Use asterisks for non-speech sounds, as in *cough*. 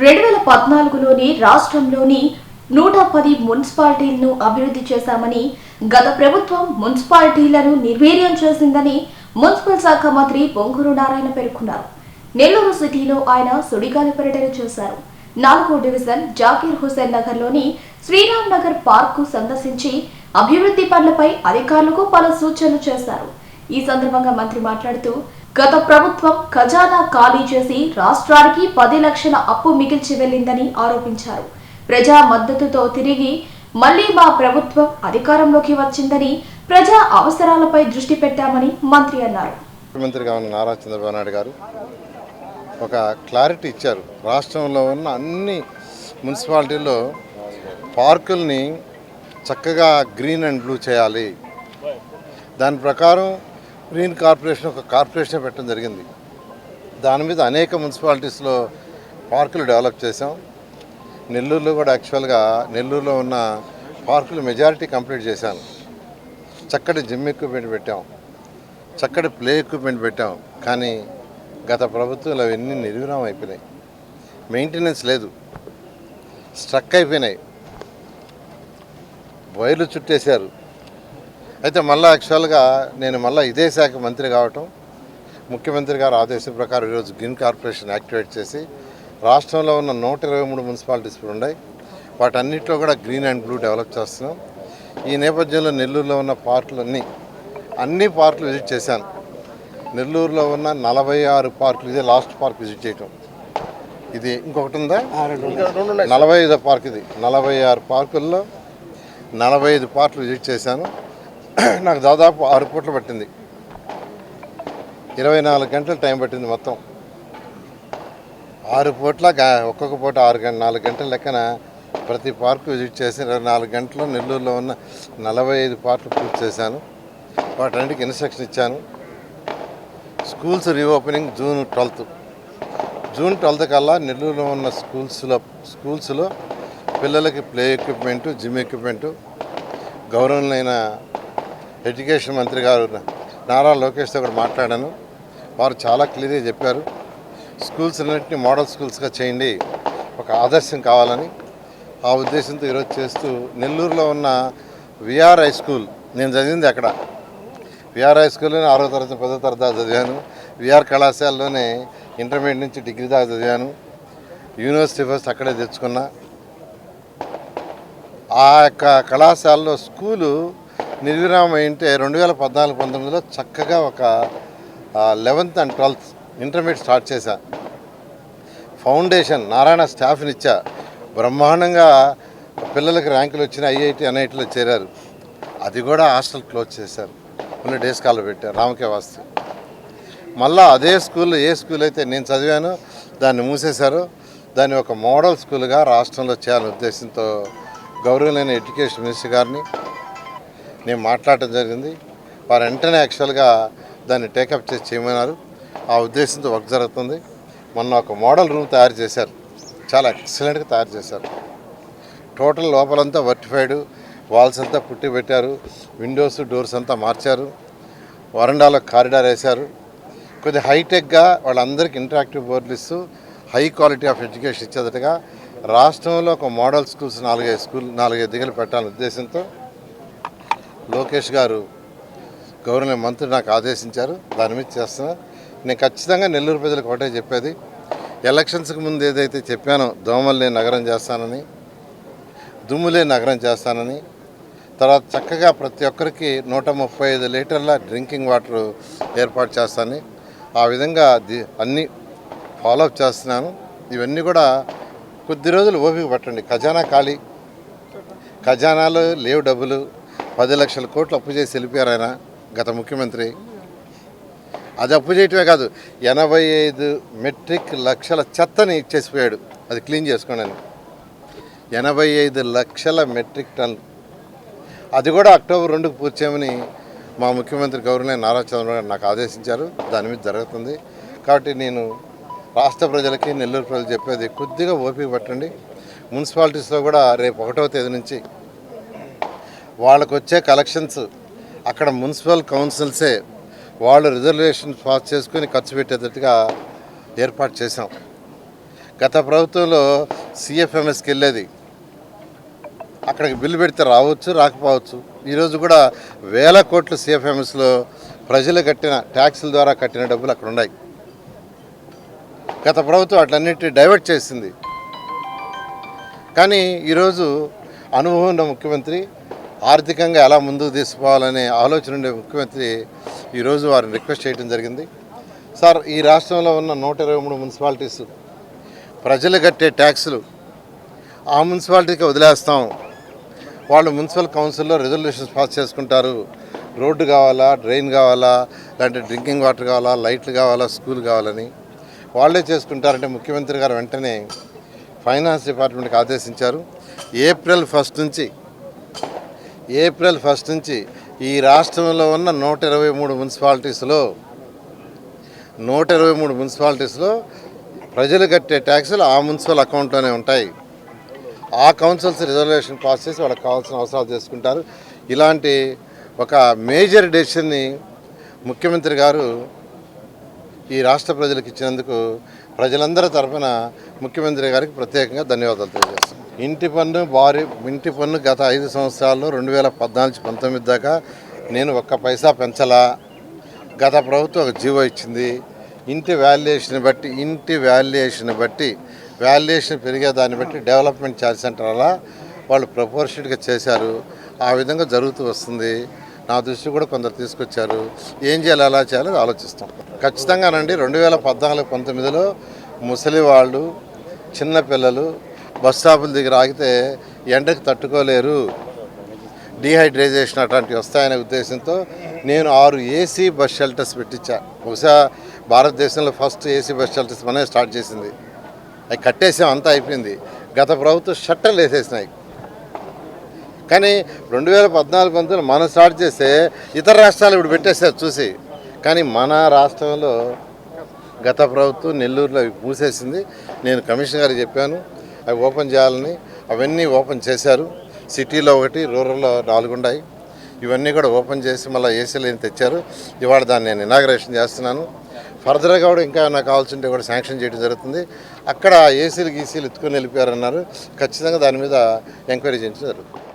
రెండు వేల పద్నాలుగులోని రాష్ట్రంలోని నూట పది మున్సిపాలిటీలను అభివృద్ధి చేశామని గత ప్రభుత్వం మున్సిపాలిటీలను నిర్వీర్యం చేసిందని మున్సిపల్ శాఖ మంత్రి పొంగూరు నారాయణ పేర్కొన్నారు. నెల్లూరు సిటీలో ఆయన సుడిగాలి పర్యటన చేశారు. నాలుగో డివిజన్ జాకీర్ హుసేన్ నగర్లోని శ్రీరామ్ నగర్ పార్క్ సందర్శించి అభివృద్ధి పనులపై అధికారులకు పలు సూచనలు చేశారు. ఈ సందర్భంగా మంత్రి మాట్లాడుతూ గత ప్రభుత్వం ఖజానా ఖాళీ చేసి రాష్ట్రానికి పది లక్షల అప్పు మిగిల్చి వెళ్ళిందని ఆరోపించారు. ప్రజా మద్దతుతో తిరిగి మళ్ళీ మా ప్రభుత్వం అధికారంలోకి వచ్చిందని ప్రజా అవసరాలపై దృష్టి పెట్టామని మంత్రి అన్నారు. ముఖ్యమంత్రిగా ఉన్న నారా చంద్రబాబు నాయుడు గారు ఒక క్లారిటీ ఇచ్చారు. రాష్ట్రంలో ఉన్న అన్ని మున్సిపాలిటీల్లో పార్కుల్ని చక్కగా గ్రీన్ అండ్ బ్లూ చేయాలి. దాని ప్రకారం గ్రీన్ కార్పొరేషన్ ఒక కార్పొరేషన్ పెట్టడం జరిగింది. దాని మీద అనేక మున్సిపాలిటీస్లో పార్కులు డెవలప్ చేసాం నెల్లూరులో కూడా యాక్చువల్గా నెల్లూరులో ఉన్న పార్కులు మెజారిటీ కంప్లీట్ చేశాను. చక్కటి జిమ్ ఎక్విప్మెంట్ పెట్టాం. చక్కటి ప్లే ఎక్విప్మెంట్ పెట్టాం. కానీ గత ప్రభుత్వంలో అవన్నీ నిర్విరామం అయిపోయినాయి. మెయింటెనెన్స్ లేదు. స్ట్రక్ అయిపోయినాయి. వైర్లు చుట్టేశారు. అయితే మళ్ళీ యాక్చువల్గా నేను మళ్ళీ ఇదే శాఖ మంత్రి కావటం ముఖ్యమంత్రి గారు ఆదేశం ప్రకారం ఈరోజు గ్రీన్ కార్పొరేషన్ యాక్టివేట్ చేసి రాష్ట్రంలో ఉన్న నూట ఇరవై మూడు మున్సిపాలిటీస్ ఇప్పుడు ఉన్నాయి. వాటన్నిటిలో కూడా గ్రీన్ అండ్ బ్లూ డెవలప్ చేస్తున్నాం. ఈ నేపథ్యంలో నెల్లూరులో ఉన్న పార్కులన్నీ అన్ని పార్కులు విజిట్ చేశాను. నెల్లూరులో ఉన్న నలభై ఆరు పార్కులు ఇదే లాస్ట్ పార్క్ విజిట్ చేయటం. ఇది ఇంకొకటి ఉందా? నలభై ఐదో పార్క్ ఇది. నలభై ఆరు పార్కుల్లో నలభై ఐదు పార్కులు విజిట్ చేశాను. *clears throat* నాకు దాదాపు ఆరు పూటలు పట్టింది. ఇరవై నాలుగు గంటలు టైం పట్టింది మొత్తం. ఆరు పూట్ల ఒక్కొక్క పూట ఆరు గంట నాలుగు గంటల లెక్కన ప్రతి పార్కు విజిట్ చేసి ఇరవై నాలుగు గంటలు నెల్లూరులో ఉన్న నలభై ఐదు పార్కులు పూర్తి చేశాను. వాటన్నిటికి ఇన్స్ట్రక్షన్ ఇచ్చాను. Schools reopening June twelfth. June twelfth కల్లా నెల్లూరులో ఉన్న స్కూల్స్లో స్కూల్స్లో పిల్లలకి ప్లే ఎక్విప్మెంటు జిమ్ ఎక్విప్మెంటు గౌరవమైన ఎడ్యుకేషన్ మంత్రి గారు నారా లోకేష్తో కూడా మాట్లాడాను. వారు చాలా క్లియర్గా చెప్పారు. స్కూల్స్ అన్నింటినీ మోడల్ స్కూల్స్గా చేయండి. ఒక ఆదర్శం కావాలని ఆ ఉద్దేశంతో ఈరోజు చేస్తూ నెల్లూరులో ఉన్న విఆర్ హై స్కూల్ నేను చదివింది అక్కడ. విఆర్ హై స్కూల్లోనే ఆరో తరగతి పదో తరగతి చదివాను. విఆర్ కళాశాలలోనే ఇంటర్మీడియట్ నుంచి డిగ్రీ దాకా చదివాను. యూనివర్సిటీ ఫస్ట్ అక్కడే తెచ్చుకున్నా. ఆ యొక్క కళాశాలలో స్కూలు నిర్విరామం అయింటే రెండు వేల పద్నాలుగు పంతొమ్మిదిలో చక్కగా ఒక eleventh and twelfth intermediate start చేశా. ఫౌండేషన్ నారాయణ స్టాఫ్ని ఇచ్చా బ్రహ్మాండంగా పిల్లలకి ర్యాంకులు వచ్చిన ఐఐటి ఎన్ఐటిలో చేరారు. అది కూడా హాస్టల్ క్లోజ్ చేశారు. కొన్ని డే స్కాలర్ పెట్టారు. రామకే వాస్తు. మళ్ళా అదే స్కూల్లో ఏ స్కూల్ అయితే నేను చదివానో దాన్ని మూసేశారు. దాన్ని ఒక మోడల్ స్కూల్గా రాష్ట్రంలో చేయాలనే ఉద్దేశంతో గౌరవమైన ఎడ్యుకేషన్ మినిస్టర్ గారిని నేను మాట్లాడటం జరిగింది. వారు వెంటనే యాక్చువల్గా దాన్ని టేకప్ చేసి చేయమన్నారు. ఆ ఉద్దేశంతో వర్క్ జరుగుతుంది. మొన్న ఒక మోడల్ రూమ్ తయారు చేశారు. చాలా ఎక్సలెంట్గా తయారు చేశారు. టోటల్ లోపలంతా వర్టిఫైడ్ వాల్స్ అంతా పుట్టి పెట్టారు. విండోస్ డోర్స్ అంతా మార్చారు. వరండాలో కారిడార్ వేశారు. కొద్దిగా హైటెక్గా వాళ్ళందరికీ ఇంటరాక్టివ్ బోర్డులు ఇస్తూ హై క్వాలిటీ ఆఫ్ ఎడ్యుకేషన్ ఇచ్చేటట్టుగా రాష్ట్రంలో ఒక మోడల్ స్కూల్స్ నాలుగైదు స్కూల్ నాలుగైదు దిగలు పెట్టాలనే ఉద్దేశంతో లోకేష్ గారు గవర్నర్ మంత్రి నాకు ఆదేశించారు. దాని మీద చేస్తున్నా. నేను ఖచ్చితంగా నెల్లూరు ప్రజలకు ఒకటే చెప్పేది. ఎలక్షన్స్కి ముందు ఏదైతే చెప్పానో దోమల్ని నగరం చేస్తానని దుమ్ములే నగరం చేస్తానని తర్వాత చక్కగా ప్రతి ఒక్కరికి నూట ముప్పై ఐదు లీటర్ల డ్రింకింగ్ వాటర్ ఏర్పాటు చేస్తానని ఆ విధంగా అన్నీ ఫాలో అప్ చేస్తున్నాను. ఇవన్నీ కూడా కొద్ది రోజులు ఓపిక పట్టండి. ఖజానా ఖాళీ. ఖజానాలు లేవు డబ్బులు. పది లక్షల కోట్లు అప్పు చేసి వెళ్ళిపోయారు ఆయన గత ముఖ్యమంత్రి. అది అప్పు చేయటమే కాదు ఎనభై ఐదు మెట్రిక్ లక్షల చెత్తని ఇచ్చేసిపోయాడు. అది క్లీన్ చేసుకోండి ఎనభై ఐదు లక్షల మెట్రిక్ టన్ అది కూడా అక్టోబర్ రెండుకు పూర్తి చేయమని మా ముఖ్యమంత్రి గవర్నర్ నారా చంద్రబాబు గారు నాకు ఆదేశించారు. దాని మీద జరుగుతుంది. కాబట్టి నేను రాష్ట్ర ప్రజలకి నెల్లూరు ప్రజలు చెప్పేది కొద్దిగా ఓపిక పట్టండి. మున్సిపాలిటీస్లో కూడా రేపు ఒకటవ తేదీ నుంచి వాళ్ళకు వచ్చే కలెక్షన్స్ అక్కడ మున్సిపల్ కౌన్సిల్సే వాళ్ళు రిజర్వేషన్ పాస్ చేసుకుని ఖర్చు పెట్టేటట్టుగా ఏర్పాటు చేశాం. గత ప్రభుత్వంలో సిఎఫ్ఎంఎస్కి వెళ్ళేది. అక్కడికి బిల్లు పెడితే రావచ్చు రాకపోవచ్చు. ఈరోజు కూడా వేల కోట్లు సిఎఫ్ఎంఎస్లో ప్రజలు కట్టిన ట్యాక్సుల ద్వారా కట్టిన డబ్బులు అక్కడ ఉన్నాయి. గత ప్రభుత్వం అట్లన్నిటి డైవర్ట్ చేసింది. కానీ ఈరోజు అనుభవం ఉన్న ముఖ్యమంత్రి ఆర్థికంగా ఎలా ముందుకు తీసుకోవాలనే ఆలోచన ఉండే ముఖ్యమంత్రి ఈరోజు వారిని రిక్వెస్ట్ చేయడం జరిగింది. సార్ ఈ రాష్ట్రంలో ఉన్న నూట ఇరవై మూడు మున్సిపాలిటీస్ ప్రజలు కట్టే ట్యాక్సులు ఆ మున్సిపాలిటీకి వదిలేస్తాం. వాళ్ళు మున్సిపల్ కౌన్సిల్లో రిజల్యూషన్స్ పాస్ చేసుకుంటారు. రోడ్డు కావాలా డ్రైన్ కావాలా లేదంటే డ్రింకింగ్ వాటర్ కావాలా లైట్లు కావాలా స్కూల్ కావాలని వాళ్ళే చేసుకుంటారంటే ముఖ్యమంత్రి గారు వెంటనే ఫైనాన్స్ డిపార్ట్మెంట్కి ఆదేశించారు. ఏప్రిల్ ఫస్ట్ నుంచి ఏప్రిల్ ఫస్ట్ నుంచి ఈ రాష్ట్రంలో ఉన్న నూట ఇరవై మూడు మున్సిపాలిటీస్లో నూట ఇరవై మూడు మున్సిపాలిటీస్లో ప్రజలు కట్టే ట్యాక్సులు ఆ మున్సిపల్ అకౌంట్లోనే ఉంటాయి. ఆ కౌన్సిల్స్ రిజర్వేషన్ పాస్ చేసి వాళ్ళకి కావాల్సిన అవసరాలు చేసుకుంటారు. ఇలాంటి ఒక మేజర్ డెసిషన్ని ముఖ్యమంత్రి గారు ఈ రాష్ట్ర ప్రజలకు ఇచ్చినందుకు ప్రజలందరి తరఫున ముఖ్యమంత్రి గారికి ప్రత్యేకంగా ధన్యవాదాలు తెలియజేస్తున్నాను ఇంటి పన్ను వారి ఇంటి పన్ను గత ఐదు సంవత్సరాల్లో రెండు వేల పద్నాలుగు పంతొమ్మిది దాకా నేను ఒక్క పైసా పెంచలా. గత ప్రభుత్వం ఒక జీవో ఇచ్చింది. ఇంటి వాల్యుయేషన్ బట్టి ఇంటి వాల్యుయేషన్ బట్టి వాల్యుయేషన్ పెరిగే దాన్ని బట్టి డెవలప్మెంట్ ఛార్జ్ సెంటర్ అలా వాళ్ళు ప్రపోర్షనట్గా చేశారు. ఆ విధంగా జరుగుతూ వస్తుంది. నా దృష్టి కూడా కొందరు తీసుకొచ్చారు. ఏం చేయాలి ఎలా చేయాలో ఆలోచిస్తాం. ఖచ్చితంగానండి రెండు వేల పద్నాలుగు పంతొమ్మిదిలో ముసలి వాళ్ళు చిన్నపిల్లలు బస్ స్టాపుల దగ్గర ఆగితే ఎండకు తట్టుకోలేరు. డీహైడ్రైజేషన్ అట్లాంటివి వస్తాయనే ఉద్దేశంతో నేను ఆరు ఏసీ బస్ షెల్టర్స్ పెట్టించా. బహుశా భారతదేశంలో ఫస్ట్ ఏసీ బస్ షెల్టర్స్ మనమే స్టార్ట్ చేసింది. అవి కట్టేసాం అంతా అయిపోయింది. గత ప్రభుత్వం షట్టర్లు వేసేసినాయి కానీ రెండు వేల పద్నాలుగు పంతొమ్మిది మనం స్టార్ట్ చేస్తే ఇతర రాష్ట్రాలు ఇప్పుడు పెట్టేస్తారు చూసి. కానీ మన రాష్ట్రంలో గత ప్రభుత్వం నెల్లూరులో అవి మూసేసింది నేను కమిషనర్ గారికి చెప్పాను. అవి ఓపెన్ చేయాలని అవన్నీ ఓపెన్ చేశారు. సిటీలో ఒకటి రూరల్లో నాలుగు ఉన్నాయి ఇవన్నీ కూడా ఓపెన్ చేసి మళ్ళీ ఏసీలు తెచ్చారు. ఇవాళ దాన్ని నేను ఇనాగరేషన్ చేస్తున్నాను. ఫర్దర్గా కూడా ఇంకా నాకు కావాల్సింటే కూడా శాంక్షన్ చేయడం జరుగుతుంది. అక్కడ ఏసీలు గీసీలు ఎత్తుకొని వెళ్ళిపోయారన్నారు. ఖచ్చితంగా దాని మీద ఎంక్వైరీ చేయించడం జరుగుతుంది.